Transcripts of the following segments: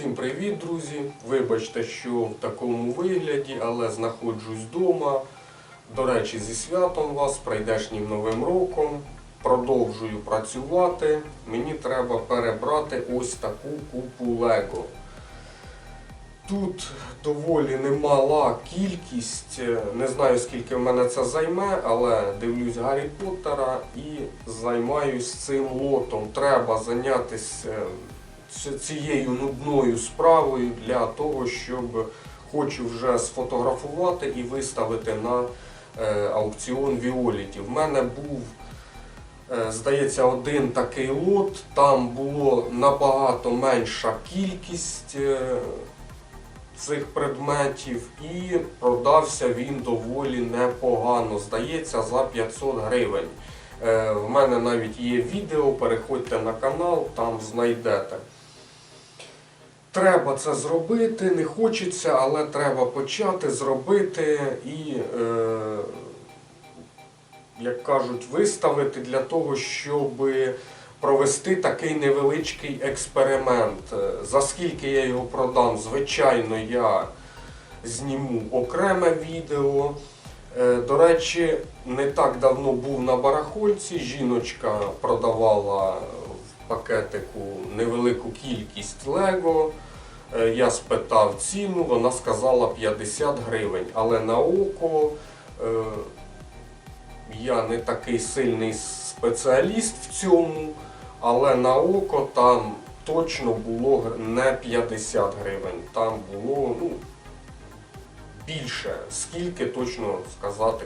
Всім привіт, друзі! Вибачте, що в такому вигляді, але знаходжусь вдома. До речі, зі святом вас, прийдешнім новим роком. Продовжую працювати. Мені треба перебрати ось таку купу Лего. Тут доволі немала кількість, не знаю скільки в мене це займе, але дивлюсь Гаррі Поттера і займаюсь цим лотом. Треба зайнятися цією нудною справою для того, щоб хочу вже сфотографувати і виставити на е, аукціон Віоліті. В мене був, е, здається, один такий лот, там було набагато менша кількість. е, цих предметів і продався він доволі непогано, здається, за 500 гривень. В мене навіть є відео, переходьте на канал, там знайдете. Треба це зробити, не хочеться, але треба почати зробити і, е, як кажуть, виставити для того, щоб провести такий невеличкий експеримент. Е, За скільки я його продам, звичайно, я зніму окреме відео. Е, До речі, не так давно був на барахольці. Жіночка продавала пакетику невелику кількість Лего. Е, Я спитав ціну, вона сказала 50 гривень. Але на око е, я не такий сильний спеціаліст в цьому, але на око там точно було не 50 гривень, там було ну, більше. Скільки точно сказати,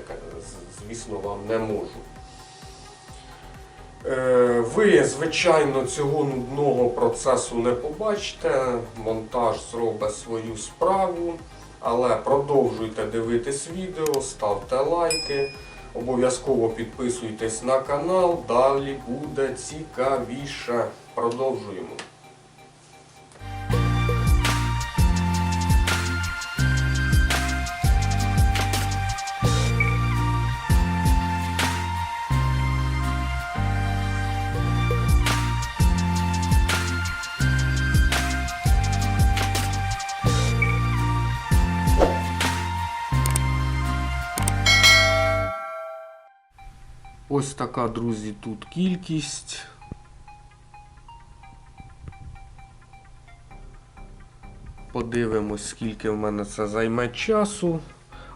звісно, вам не можу. Е, Ви, звичайно, цього нудного процесу не побачите. Монтаж зробить свою справу. Але продовжуйте дивитись відео, ставте лайки, обов'язково підписуйтесь на канал, далі буде цікавіше. Продовжуємо. Ось така, друзі, тут кількість. Подивимось, скільки в мене це займе часу.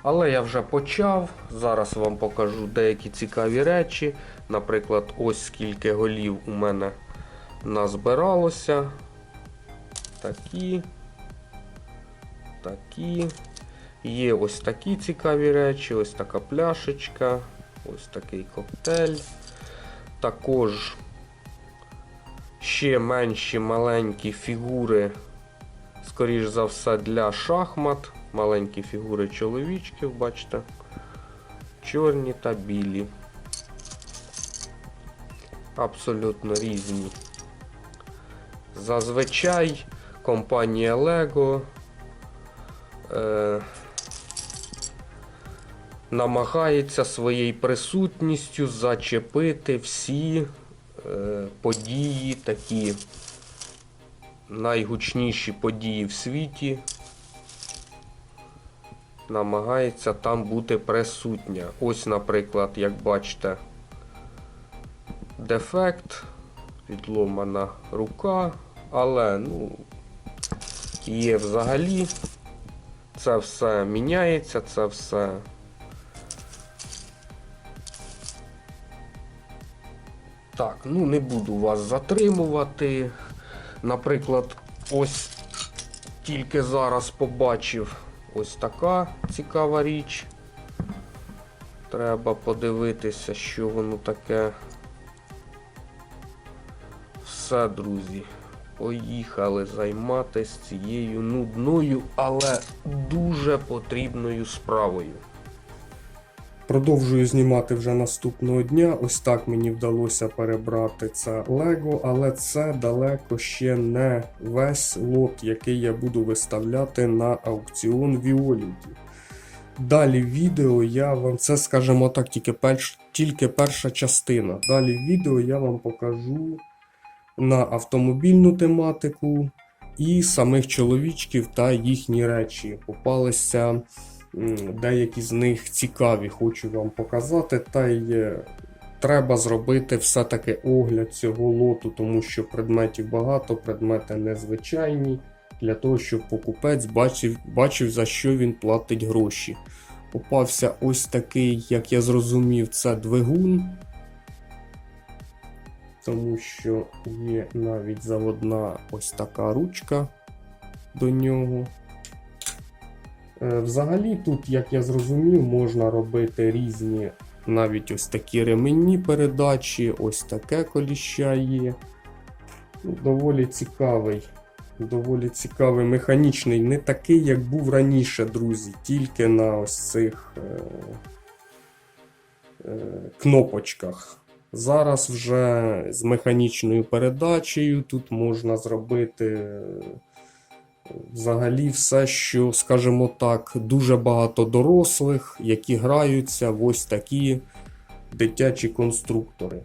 Але я вже почав. Зараз вам покажу деякі цікаві речі. Наприклад, ось скільки голів у мене назбиралося. Такі. Такі. Є ось такі цікаві речі, ось така пляшечка. Ось такий коктейль. Також ще менші маленькі фігури, скоріш за все, для шахмат. Маленькі фігури чоловічків, бачите. Чорні та білі. Абсолютно різні. Зазвичай компанія Lego е, намагається своєю присутністю зачепити всі е, події, такі найгучніші події в світі. Намагається там бути присутня. Ось, наприклад, як бачите, дефект, відломана рука, але ну, є взагалі. Це все міняється, це все Так, ну не буду вас затримувати. Наприклад, ось тільки зараз побачив ось така цікава річ. Треба подивитися, що воно таке. Все, друзі. Поїхали займатися цією нудною, але дуже потрібною справою. Продовжую знімати вже наступного дня. Ось так мені вдалося перебрати це Лего, але це далеко ще не весь лот, який я буду виставляти на аукціон Віоліті. Далі відео я вам це, скажімо так, тільки, перш, тільки перша частина. Далі відео я вам покажу на автомобільну тематику і самих чоловічків та їхні речі. Попалися деякі з них цікаві, хочу вам показати. Та й е, треба зробити все-таки огляд цього лоту, тому що предметів багато, предмети незвичайні, для того, щоб покупець бачив, бачив, за що він платить гроші. Попався ось такий, як я зрозумів, це двигун. Тому що є навіть заводна ось така ручка до нього. Е, Взагалі, тут, як я зрозумів, можна робити різні навіть ось такі ременні передачі, ось таке коліща є. Ну, Доволі цікавий. Доволі цікавий, механічний, не такий, як був раніше, друзі, тільки на ось цих е, е, кнопочках. Зараз вже з механічною передачею тут можна зробити взагалі все, що, скажімо так, дуже багато дорослих, які граються в ось такі дитячі конструктори.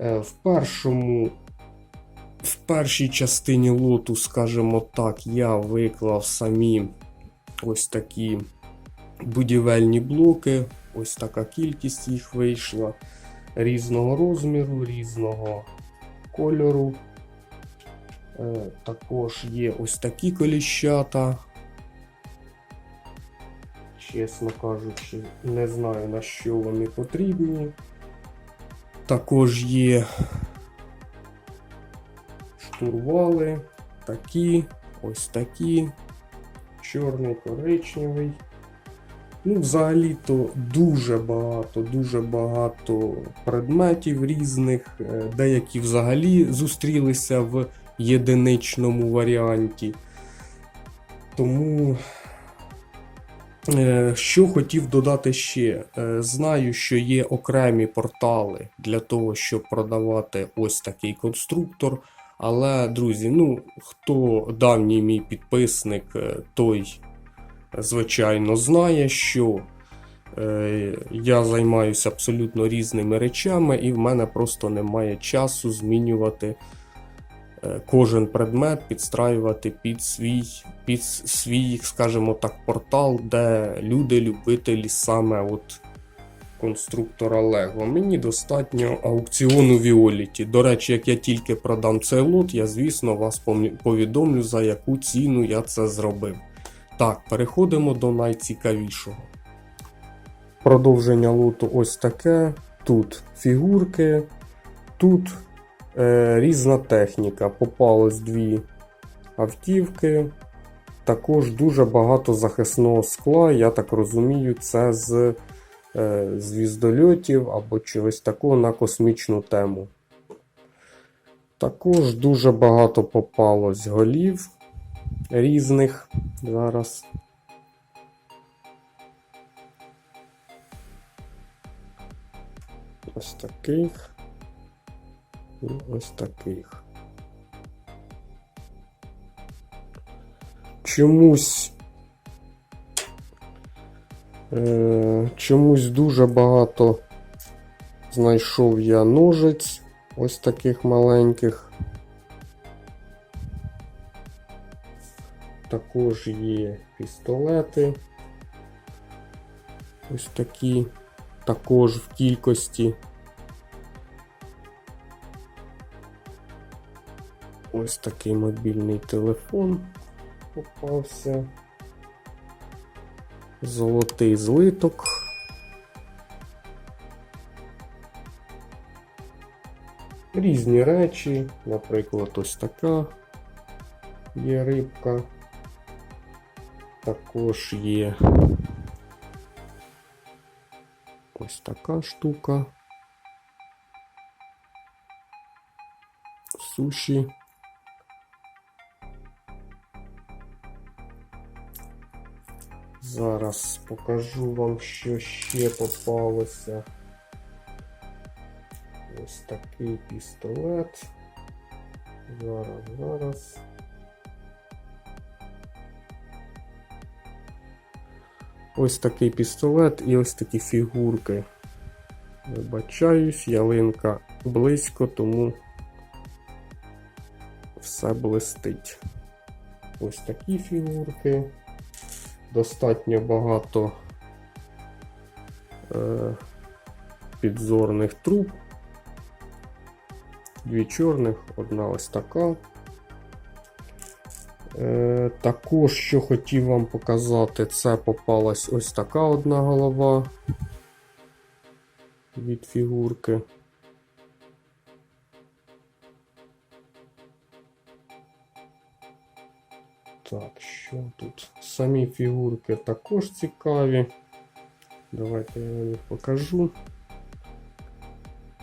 Е, В першому. В першій частині лоту, скажімо так, я виклав самі ось такі будівельні блоки. Ось така кількість їх вийшла різного розміру, різного кольору. Також є ось такі коліщата. Чесно кажучи, не знаю на що вони потрібні. Також є штурвали, такі, ось такі, чорний, коричневий. Ну, взагалі-то дуже багато, дуже багато предметів різних, е, деякі взагалі зустрілися в єдиничному варіанті. Тому, е, що хотів додати ще? Е, Знаю, що є окремі портали для того, щоб продавати ось такий конструктор. Але, друзі, ну, хто давній мій підписник, е, той звичайно, знає, що я займаюся абсолютно різними речами, і в мене просто немає часу змінювати кожен предмет, підстраювати під свій, під свій, скажімо так, портал, де люди-любителі саме от конструктора Lego. Мені достатньо аукціону Віоліті. До речі, як я тільки продам цей лот, я, звісно, вас повідомлю, за яку ціну я це зробив. Так, переходимо до найцікавішого. Продовження лоту ось таке. Тут фігурки, тут е, різна техніка. Попалось дві автівки. Також дуже багато захисного скла. Я так розумію, це з е, звіздольотів або чогось такого на космічну тему. Також дуже багато попалось голів різних зараз. Ось таких. І ось таких. Чомусь. Е, чомусь дуже багато знайшов я ножиць ось таких маленьких. Також є пістолети. Ось такі, також в кількості. Ось такий мобільний телефон попався. Золотий злиток. Різні речі, наприклад, ось така є рибка. Також є ось така штука. Суші. Зараз покажу вам, що ще попалося. Ось такий пістолет. Зараз, зараз. Ось такий пістолет і ось такі фігурки. Вибачаюсь, ялинка близько, тому все блистить. ось такі фігурки. Достатньо багато е, підзорних труб. Дві чорних, одна ось така. Е, також, що хотів вам показати, це попалась ось така одна голова від фігурки. Так, що тут? Самі фігурки також цікаві. Давайте я вам їх покажу.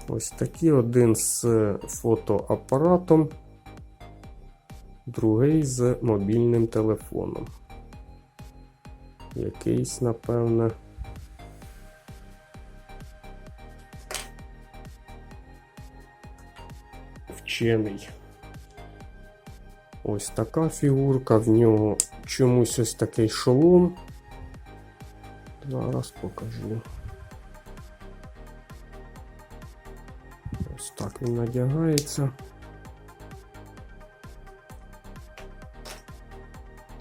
Ось такі один з фотоапаратом, другий з мобільним телефоном. Якийсь, напевне. Вчений. Ось така фігурка, в нього чомусь ось такий шолом. Зараз покажу. Ось так він надягається.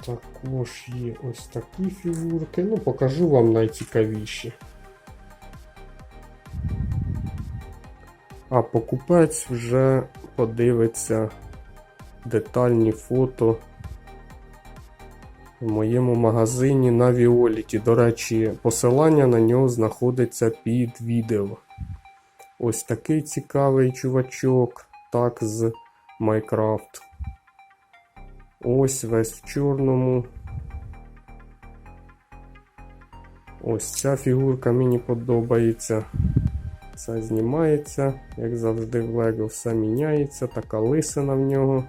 Також є ось такі фігурки. Ну, покажу вам найцікавіші. А покупець вже подивиться детальні фото в моєму магазині на Віоліті. До речі, посилання на нього знаходиться під відео. Ось такий цікавий чувачок, так, з Майкрафт. Ось весь в чорному. Ось ця фігурка мені подобається. Це знімається, як завжди в Лего, все міняється, така лисина в нього.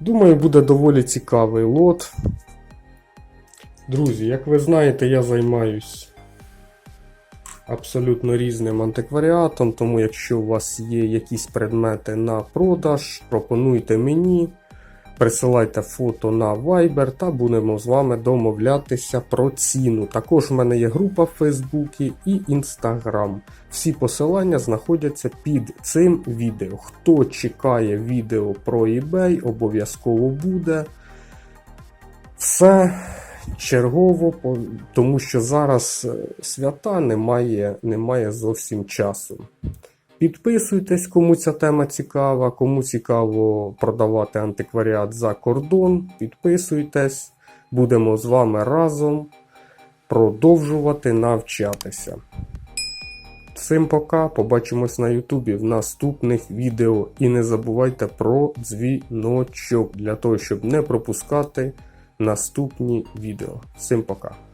Думаю, буде доволі цікавий лот. Друзі, як ви знаєте, я займаюсь абсолютно різним антикваріатом, тому якщо у вас є якісь предмети на продаж, пропонуйте мені, присилайте фото на Viber та будемо з вами домовлятися про ціну. Також в мене є група в Фейсбуці і Інстаграм. Всі посилання знаходяться під цим відео. Хто чекає відео про eBay, обов'язково буде. Все чергово, тому що зараз свята немає, немає зовсім часу. Підписуйтесь, кому ця тема цікава, кому цікаво продавати антикваріат за кордон. Підписуйтесь, будемо з вами разом продовжувати навчатися. Всім пока, побачимось на Ютубі в наступних відео. І не забувайте про дзвіночок для того, щоб не пропускати наступні відео. Всім пока!